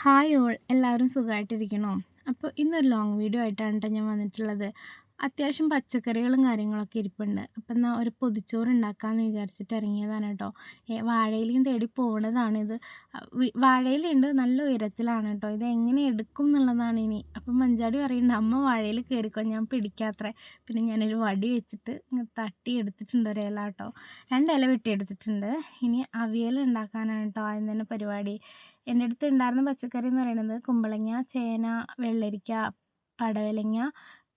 Hi all എല്ലാവരും സുഖമായിട്ടിരിക്കണോ? അപ്പോൾ ഇന്നൊരു ലോങ് വീഡിയോ ആയിട്ടാണ് കേട്ടോ ഞാൻ വന്നിട്ടുള്ളത്. അത്യാവശ്യം പച്ചക്കറികളും കാര്യങ്ങളൊക്കെ ഇരിപ്പുണ്ട്. അപ്പം എന്നാൽ ഒരു പൊതിച്ചോറ് ഉണ്ടാക്കാമെന്ന് വിചാരിച്ചിട്ട് ഇറങ്ങിയതാണ് കേട്ടോ വാഴയിലും തേടി പോകുന്നതാണിത് വാഴയിലുണ്ട്. നല്ല ഉയരത്തിലാണ് കേട്ടോ ഇത് എങ്ങനെ എടുക്കും എന്നുള്ളതാണ് ഇനി. അപ്പം മഞ്ചാടി പറയുന്നുണ്ട് അമ്മ വാഴയിൽ കയറിക്കോ ഞാൻ പിടിക്കാത്രേ. പിന്നെ ഞാനൊരു വടി വെച്ചിട്ട് തട്ടി എടുത്തിട്ടുണ്ട് ഒരു ഇല കേട്ടോ രണ്ട് ഇല വെട്ടിയെടുത്തിട്ടുണ്ട്. ഇനി അവിയൽ ഉണ്ടാക്കാനാണ് കേട്ടോ ആദ്യം തന്നെ പരിപാടി. എന്റെ അടുത്ത് ഉണ്ടായിരുന്ന പച്ചക്കറി എന്ന് പറയുന്നത് കുമ്പളങ്ങ ചേന വെള്ളരിക്ക പടവലങ്ങ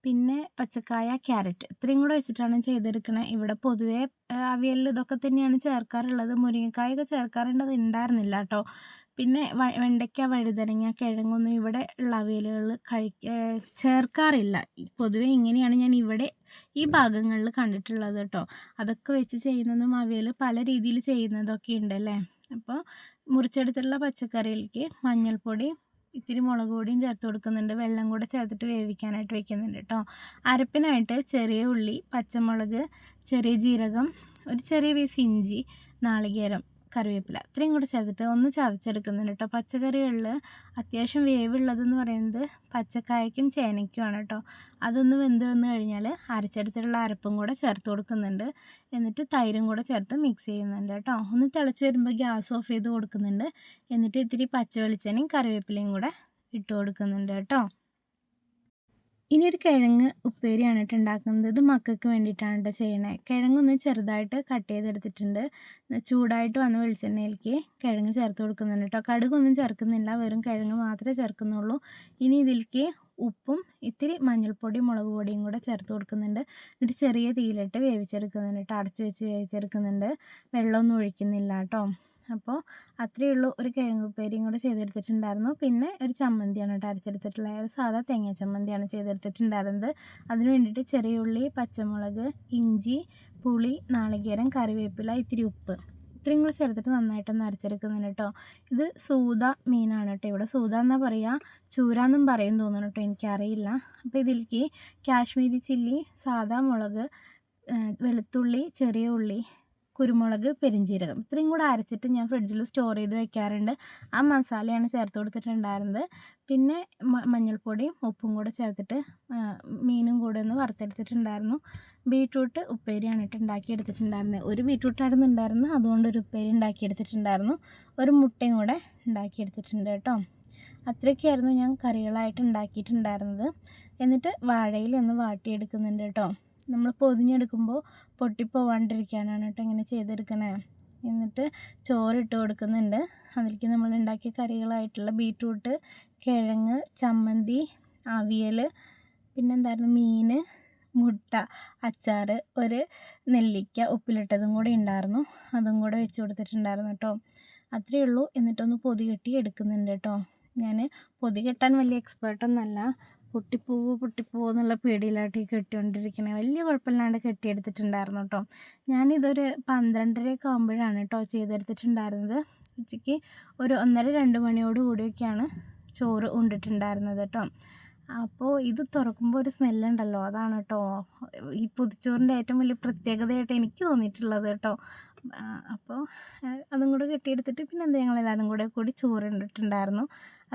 പിന്നെ പച്ചക്കായ ക്യാരറ്റ് ഇത്രയും കൂടെ വെച്ചിട്ടാണ് ചെയ്തെടുക്കണത് ഇവിടെ പൊതുവേ അവിയലിൽ ഇതൊക്കെ തന്നെയാണ് ചേർക്കാറുള്ളത്. മുരിങ്ങക്കായൊക്കെ ചേർക്കാറുണ്ട്. അത് ഉണ്ടായിരുന്നില്ല കേട്ടോ പിന്നെ വെണ്ടയ്ക്ക വഴുതനങ്ങ കിഴങ്ങൊന്നും ഇവിടെ ഉള്ള അവിയലുകൾ കഴിക്ക ചേർക്കാറില്ല. പൊതുവെ ഇങ്ങനെയാണ് ഞാൻ ഇവിടെ ഈ ഭാഗങ്ങളിൽ കണ്ടിട്ടുള്ളത് കേട്ടോ അതൊക്കെ വെച്ച് ചെയ്യുന്നതും അവിയൽ പല രീതിയിൽ ചെയ്യുന്നതൊക്കെ ഉണ്ട് അല്ലേ? അപ്പോൾ മുറിച്ചെടുത്തുള്ള പച്ചക്കറിയിലേക്ക് മഞ്ഞൾപ്പൊടി ഇത്തിരി മുളക് പൊടിയും ചേർത്ത് കൊടുക്കുന്നുണ്ട്. വെള്ളം കൂടെ ചേർത്തിട്ട് വേവിക്കാനായിട്ട് വെക്കുന്നുണ്ട് കേട്ടോ. അരപ്പിനായിട്ട് ചെറിയ ഉള്ളി പച്ചമുളക് ചെറിയ ജീരകം ഒരു ചെറിയ പീസ് ഇഞ്ചി നാളികേരം കറിവേപ്പില. ഇത്രയും കൂടെ ചേർത്തിട്ട് ഒന്ന് ചതച്ചെടുക്കുന്നുണ്ട് കേട്ടോ പച്ചക്കറികളിൽ അത്യാവശ്യം വേവുള്ളതെന്ന് പറയുന്നത് പച്ചക്കായക്കും ചേനയ്ക്കുമാണ് കേട്ടോ അതൊന്ന് വെന്ത് വന്നു കഴിഞ്ഞാൽ അരച്ചെടുത്തിട്ടുള്ള അരപ്പും കൂടെ ചേർത്ത് കൊടുക്കുന്നുണ്ട്. എന്നിട്ട് തൈരും കൂടെ ചേർത്ത് മിക്സ് ചെയ്യുന്നുണ്ട് കേട്ടോ ഒന്ന് തിളച്ച് വരുമ്പോൾ ഗ്യാസ് ഓഫ് ചെയ്ത് കൊടുക്കുന്നുണ്ട്. എന്നിട്ട് ഇത്തിരി പച്ച വെളിച്ചെണ്ണയും കറിവേപ്പിലയും കൂടെ ഇട്ട് കൊടുക്കുന്നുണ്ട് കേട്ടോ ഇനി ഒരു കിഴങ്ങ് ഉപ്പേരിയാണ് കേട്ടോ ഉണ്ടാക്കുന്നത്. ഇത് മക്കൾക്ക് വേണ്ടിയിട്ടാണ് കേട്ടോ ചെയ്യണേ. കിഴങ്ങൊന്ന് ചെറുതായിട്ട് കട്ട് ചെയ്തെടുത്തിട്ടുണ്ട്. ചൂടായിട്ട് വന്ന് വെളിച്ചെണ്ണയിലേക്ക് കിഴങ്ങ് ചേർത്ത് കൊടുക്കുന്നുണ്ട് കേട്ടോ. കടുകൊന്നും ചേർക്കുന്നില്ല. വെറും കിഴങ്ങ് മാത്രമേ ചേർക്കുന്നുള്ളൂ. ഇനി ഇതിലേക്ക് ഉപ്പും ഇത്തിരി മഞ്ഞൾപ്പൊടിയും മുളക് പൊടിയും കൂടെ ചേർത്ത് കൊടുക്കുന്നുണ്ട്. എന്നിട്ട് ചെറിയ തീയിലിട്ട് വേവിച്ചെടുക്കുന്നുണ്ട് കേട്ടോ. അടച്ചു വെച്ച് വേവിച്ചെടുക്കുന്നുണ്ട്. വെള്ളമൊന്നും ഒഴിക്കുന്നില്ല കേട്ടോ. അപ്പോൾ അത്രയേ ഉള്ളൂ ഒരു കിഴങ്ങ് ഉപ്പേരിയും കൂടെ ചെയ്തെടുത്തിട്ടുണ്ടായിരുന്നു. പിന്നെ ഒരു ചമ്മന്തിയാണ് കേട്ടോ അരച്ചെടുത്തിട്ടുള്ളത്. ഒരു സാധാ തേങ്ങ ചമ്മന്തിയാണ് ചെയ്തെടുത്തിട്ടുണ്ടായിരുന്നത്. അതിന് വേണ്ടിയിട്ട് ചെറിയ ഉള്ളി പച്ചമുളക് ഇഞ്ചി പുളി നാളികേരം കറിവേപ്പില ഇത്തിരി ഉപ്പ്. ഇത്രയും കൂടെ ചേർത്തിട്ട് നന്നായിട്ടൊന്ന് അരച്ചെടുക്കുന്നുണ്ട് കേട്ടോ. ഇത് സൂത മീനാണ് കേട്ടോ ഇവിടെ. സൂത എന്നാ പറയുക ചൂര എന്നും പറയും തോന്നുന്നു കേട്ടോ. എനിക്കറിയില്ല. അപ്പോൾ ഇതിലേക്ക് കാശ്മീരി ചില്ലി സാദാ മുളക് വെളുത്തുള്ളി ചെറിയ ഉള്ളി കുരുമുളക് പെരിഞ്ചീരകം. ഇത്രയും കൂടെ അരച്ചിട്ട് ഞാൻ ഫ്രിഡ്ജിൽ സ്റ്റോർ ചെയ്ത് വെക്കാറുണ്ട്. ആ മസാലയാണ് ചേർത്ത് കൊടുത്തിട്ടുണ്ടായിരുന്നത്. പിന്നെ മഞ്ഞൾപ്പൊടിയും ഉപ്പും കൂടെ ചേർത്തിട്ട് മീനും കൂടെ ഒന്ന് വറുത്തെടുത്തിട്ടുണ്ടായിരുന്നു. ബീട്രൂട്ട് ഉപ്പേരിയാണ് ഇട്ട് ഉണ്ടാക്കിയെടുത്തിട്ടുണ്ടായിരുന്നത് ഒരു ബീട്രൂട്ടായിരുന്നു ഉണ്ടായിരുന്നത്. അതുകൊണ്ട് ഒരു ഉപ്പേരി ഉണ്ടാക്കിയെടുത്തിട്ടുണ്ടായിരുന്നു. ഒരു മുട്ടയും കൂടെ ഉണ്ടാക്കിയെടുത്തിട്ടുണ്ട് കേട്ടോ. അത്രയൊക്കെയായിരുന്നു ഞാൻ കറികളായിട്ട് ഉണ്ടാക്കിയിട്ടുണ്ടായിരുന്നത്. എന്നിട്ട് വാഴയിൽ ഒന്ന് വാട്ടിയെടുക്കുന്നുണ്ട് കേട്ടോ. നമ്മൾ പൊതിഞ്ഞെടുക്കുമ്പോൾ പൊട്ടിപ്പോവാണ്ടിരിക്കാനാണ് കേട്ടോ ഇങ്ങനെ ചെയ്തെടുക്കണേ. എന്നിട്ട് ചോറിട്ട് കൊടുക്കുന്നുണ്ട്. അതിലേക്ക് നമ്മൾ ഉണ്ടാക്കിയ കറികളായിട്ടുള്ള ബീട്രൂട്ട് കിഴങ്ങ് ചമ്മന്തി അവിയൽ പിന്നെന്തായിരുന്നു മീൻ മുട്ട അച്ചാർ ഒരു നെല്ലിക്ക ഉപ്പിലിട്ടതും കൂടെ ഉണ്ടായിരുന്നു അതും കൂടെ വെച്ച് കൊടുത്തിട്ടുണ്ടായിരുന്നു കേട്ടോ അത്രയേ ഉള്ളൂ. എന്നിട്ടൊന്ന് പൊതി കെട്ടി എടുക്കുന്നുണ്ട് കേട്ടോ ഞാൻ പൊതി കെട്ടാൻ വലിയ എക്സ്പേർട്ടൊന്നല്ല പൊട്ടിപ്പോവോ പൊട്ടിപ്പോവോ എന്നുള്ള പേടിയിലാട്ടി കെട്ടിക്കൊണ്ടിരിക്കണേ. വലിയ കുഴപ്പമില്ലാണ്ട് കെട്ടിയെടുത്തിട്ടുണ്ടായിരുന്നു കേട്ടോ. ഞാനിതൊരു പന്ത്രണ്ടരയൊക്കെ ആകുമ്പോഴാണ് കേട്ടോ ചെയ്തെടുത്തിട്ടുണ്ടായിരുന്നത്. ഉച്ചയ്ക്ക് ഒരു ഒന്നര രണ്ട് മണിയോട് കൂടിയൊക്കെയാണ് ചോറ് ഉണ്ടിട്ടുണ്ടായിരുന്നത് കേട്ടോ. അപ്പോൾ ഇത് തുറക്കുമ്പോൾ ഒരു സ്മെല്ലുണ്ടല്ലോ. അതാണ് കേട്ടോ ഈ പുതിച്ചോറിന്റെ ഏറ്റവും വലിയ പ്രത്യേകതയായിട്ട് എനിക്ക് തോന്നിയിട്ടുള്ളത് കേട്ടോ. അപ്പോൾ അതും കൂടെ കെട്ടിയെടുത്തിട്ട് പിന്നെ എന്താ ഞങ്ങളെല്ലാവരും കൂടെ കൂടി ചോറ് ഉണ്ടിട്ടുണ്ടായിരുന്നു.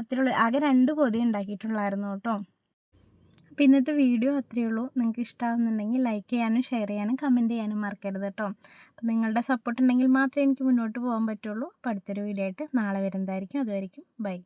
അത്രയുള്ളൂ ആകെ രണ്ട് പൊതി ഉണ്ടാക്കിയിട്ടുള്ളായിരുന്നു കേട്ടോ. അപ്പോൾ ഇന്നത്തെ വീഡിയോ അത്രയേ ഉള്ളൂ. നിങ്ങൾക്ക് ഇഷ്ടമാകുന്നുണ്ടെങ്കിൽ ലൈക്ക് ചെയ്യാനും ഷെയർ ചെയ്യാനും കമന്റ് ചെയ്യാനും മറക്കരുത് കേട്ടോ അപ്പോൾ നിങ്ങളുടെ സപ്പോർട്ട് ഉണ്ടെങ്കിൽ മാത്രമേ എനിക്ക് മുന്നോട്ട് പോകാൻ പറ്റുള്ളൂ. അപ്പോൾ അടുത്തൊരു വീഡിയോ ആയിട്ട് നാളെ വരുന്നതായിരിക്കും. അതുവരെയും ബൈ